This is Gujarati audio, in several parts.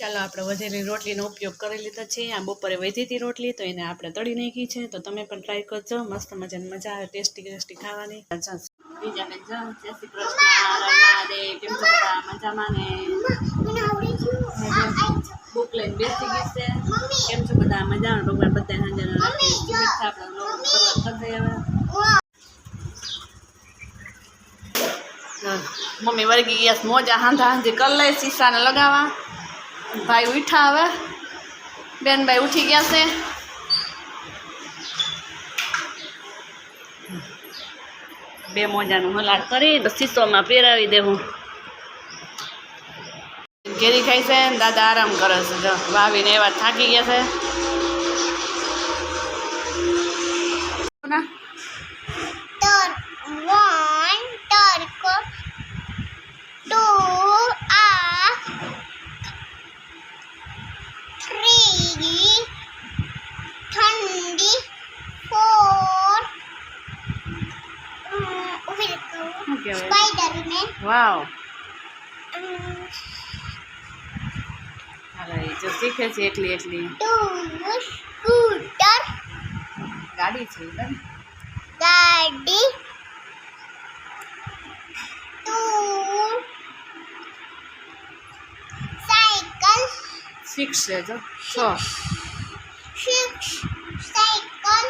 ચાલો આપણે વધેલી રોટલીનો ઉપયોગ કરી લીધો છે. આ બપોરે વધી રોટલી તો એને આપણે તળી નાખી છે. તો તમે પણ ટ્રાય કરજો. મસ્ત મજાની મજા આવે ટેસ્ટી ટેસ્ટી ખાવાની. બીજા બેન જો જય બધા? મજામાં ને? બુક લઈને બેસી ગઈ કેમ છો બધા? મજામાં? ભગવાન બધા મમ્મી વળગી ગયા મોજા હાંધા હાંધી કરી લે, શીશાને લગાવવા. ભાઈ ઉઠા હવે. બેન ભાઈ ઉઠી ગયા છે. બે મોજાનું હલાડ કરી તો શીશોમાં પહેરાવી દેવું ઘેરી ખાઈ છે દાદા આરામ કરે છે. જો વાવીને એવા થાકી ગયા છે. કહેવાય Spider-Man વાવ. હાલો એ જો શીખે છે એટલી એટલી. સ્કૂટર ગાડી છે બરાબર ગાડી. સાયકલ. છે જો. છ સિક્સ સાયકલ.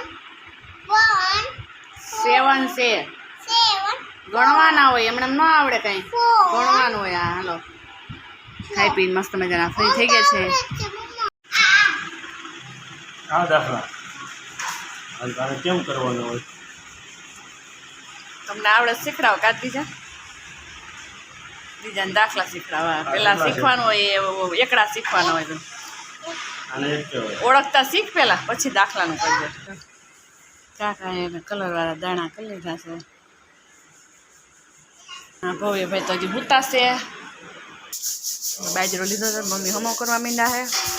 one સેવન છે. ગણવાના હોય એમને ન આવડે કઈ. ગણવાનું હોય આ હાલો. ખાઈ પીને મસ્ત મજાના. ફ્રી થઈ ગયા છે. આ દાખલા. અને તારે કેમ કરવાનું હોય? તમને આવડે શીખડાવો કાઢ બીજા? બીજાને દાખલા શીખડાવવા પેલા શીખવાનું હોય એ એકડા શીખવાના હોય તો. ઓળખતા શીખ પેલા પછી દાખલાનું કરજો કાકા એને કલરવાળા દાણા કરી લીધા છે. હા ભવ્યભાઈ તો હજી હુતા છે બાજરો લીધો છે મમ્મી હમો કરવા માંડ્યા છે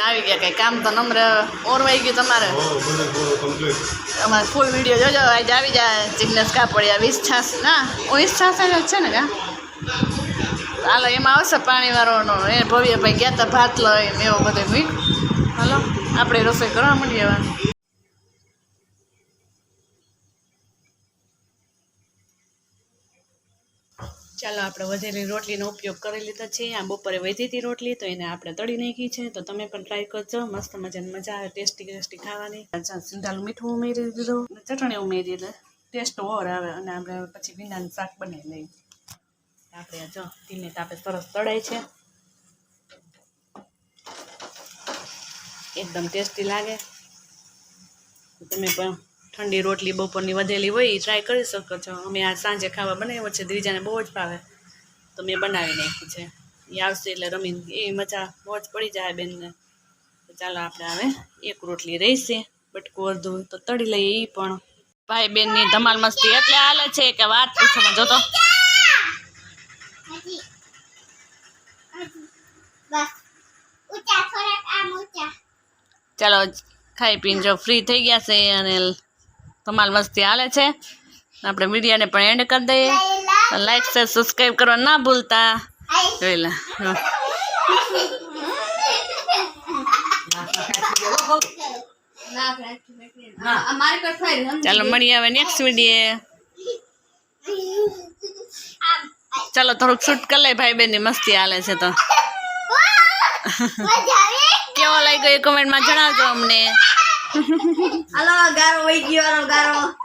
આવી ગયા કઈ કામ તો નમ્ર ઓરવાઈ ગયું તમારે હો બધું પૂરું કમ્પ્લીટ અમારે ફૂલ વીડિયો જોજો આજે આવી જાય જિગ્નેશ કાપડિયા વીસ છાસ ના વીસ છાસ જ છે ને કા હાલો એમાં આવશે પાણી વાળોનો એ ભવ્યભાઈ ગયા હતા ભાત લઈને એવું બધું મીઠ હાલો આપણે રસોઈ કરવા માંડીએ ચાલો આપણે વધેલી રોટલીનો ઉપયોગ કરી લીધો છે. આ બપોરે વધી રોટલી તો એને આપણે તળી નાખી છે. તો તમે પણ ટ્રાય કરજો. મસ્ત મજાની મજા આવે ટેસ્ટી ટેસ્ટી ખાવાની. સિંધાલું મીઠું ઉમેરી દીધું. ચટણી ઉમેરી એટલે ટેસ્ટ ઓર આવે. અને આપણે પછી ભીંડાનું શાક બનાવી લઈએ. આપણે જો ધીમે તાપે સરસ તળાય છે. એકદમ ટેસ્ટી લાગે. તમે પણ ઠંડી રોટલી બપોરની વધેલી હોય એ ટ્રાય કરી શકો છો. અમે આ સાંજે ખાવા બનાવ્યો છે દ્વિજાને બહુ જ ભાવે. તો મેં બનાવી નાખ્યું છે. એ આવશે એટલે રમીને એ મજા મોજ પડી જાય બેનને. તો ચાલો આપણે હવે એક રોટલી રહેશે બટકું અડધું તો તળી લઈએ એ પણ. ભાઈ બેનની ધમાલ મસ્તી એટલે હાલે છે કે વાત પૂછવામાં જોતો. ચાલો ખાઈ પીને જો ફ્રી થઈ ગયા છે અને ધમાલ મસ્તી હાલે છે. આપણે મીડિયાને પણ એન્ડ કરી દઈએ. લાઈક શેર સબસ્ક્રાઈબ કરવા ના ભૂલતા. જોઈ લે. ચાલો મળી આવે નેક્સ્ટ વીડિયો. ચાલો થોડુંક શૂટ કરી લે ભાઈ બેનની મસ્તી હાલે છે તો. કેવો લાગ્યો એ કમેન્ટમાં જણાવજો અમને. હાલો ગારો વહી ગયો હાલો ગારો